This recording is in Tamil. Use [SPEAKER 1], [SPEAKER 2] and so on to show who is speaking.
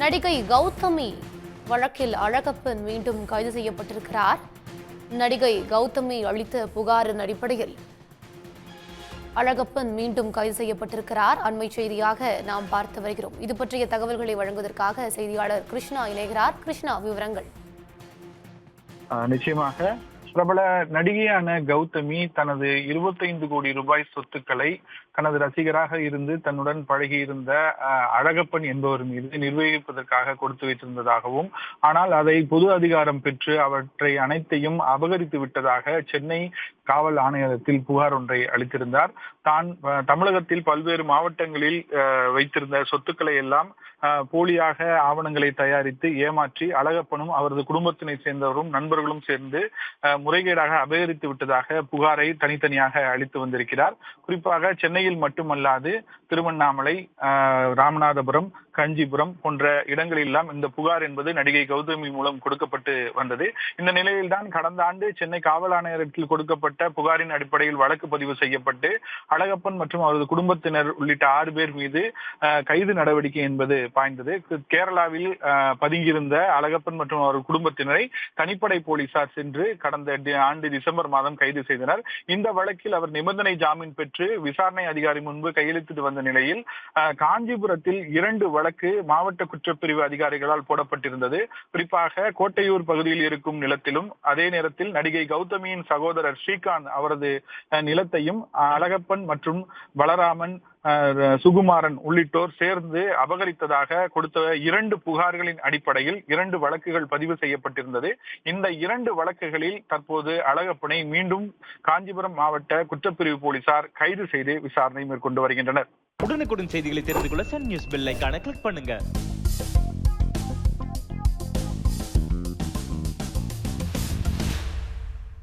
[SPEAKER 1] நடிகை கௌதமி வழக்கில் அழகப்பன் மீண்டும் கைது செய்யப்பட்டிருக்கிறார். நடிகை கௌதமி அளித்த புகாரின் அடிப்படையில் அழகப்பன் மீண்டும் கைது செய்யப்பட்டிருக்கிறார். அண்மை செய்தியாக நாம் பார்த்து வருகிறோம். இது பற்றிய தகவல்களை வழங்குவதற்காக செய்தியாளர் கிருஷ்ணா இணைகிறார். கிருஷ்ணா விவரங்கள்.
[SPEAKER 2] நிச்சயமாக பிரபல நடிகையான கௌதமி தனது 25 கோடி ரூபாய் சொத்துக்களை தனது ரசிகராக இருந்து தன்னுடன் பழகியிருந்த அழகப்பன் என்பவர் மீது நிர்வகிப்பதற்காக கொடுத்து வைத்திருந்ததாகவும் ஆனால் அதை பொது அதிகாரம் பெற்று அவற்றை அனைத்தையும் அபகரித்து விட்டதாக சென்னை காவல் ஆணையத்தில் புகார் ஒன்றை அளித்திருந்தார். தான் தமிழகத்தில் பல்வேறு மாவட்டங்களில் வைத்திருந்த சொத்துக்களை எல்லாம் போலியாக ஆவணங்களை தயாரித்து ஏமாற்றி அழகப்பனும் அவரது குடும்பத்தினை சேர்ந்தவரும் நண்பர்களும் சேர்ந்து முறைகேடாக அபகரித்து விட்டதாக புகாரை தனித்தனியாக அளித்து வந்திருக்கிறார். குறிப்பாக சென்னையில் மட்டுமல்லாது திருவண்ணாமலை ராமநாதபுரம் காஞ்சிபுரம் போன்ற இடங்களெல்லாம் இந்த புகார் என்பது நடிகை கௌதமி மூலம் கொடுக்கப்பட்டு வந்தது. இந்த நிலையில்தான் கடந்த ஆண்டு சென்னை காவல் ஆணையரத்தில் கொடுக்கப்பட்ட புகாரின் அடிப்படையில் வழக்கு பதிவு செய்யப்பட்டு அழகப்பன் மற்றும் அவரது குடும்பத்தினர் உள்ளிட்ட ஆறு பேர் மீது கைது நடவடிக்கை என்பது பாய்ந்தது. கேரளாவில் பதுங்கியிருந்த அழகப்பன் மற்றும் அவரது குடும்பத்தினரை தனிப்படை போலீசார் சென்று கடந்த கடந்த ஆண்டு டிசம்பர் மாதம் கைது செய்தனர். இந்த வழக்கில் அவர் நிபந்தனை ஜாமீன் பெற்று விசாரணை அதிகாரி முன்பு கையெழுத்திட்டு வந்த நிலையில் காஞ்சிபுரத்தில் இரண்டு வழக்கு மாவட்ட குற்றப்பிரிவு அதிகாரிகளால் போடப்பட்டிருந்தது. குறிப்பாக கோட்டையூர் பகுதியில் இருக்கும் நிலத்திலும் அதே நேரத்தில் நடிகை கௌதமியின் சகோதரர் ஸ்ரீகாந்த் அவரது நிலத்தையும் அழகப்பன் மற்றும் பலராமன் சுகுமாரன் உள்ளிட்டோர் சேர்ந்து அபகரித்ததாக கொடுத்த இரண்டு புகார்களின் அடிப்படையில் இரண்டு வழக்குகள் பதிவு செய்யப்பட்டிருந்தது. இந்த இரண்டு வழக்குகளில் தற்போது அழகப்பனை மீண்டும் காஞ்சிபுரம் மாவட்ட குற்றப்பிரிவு போலீசார் கைது செய்து விசாரணை மேற்கொண்டு வருகின்றனர்.
[SPEAKER 3] உடனுக்குடன் செய்திகளை தெரிந்து கொள்ள சன் நியூஸ் பெல் ஐகானை கிளிக் பண்ணுங்க.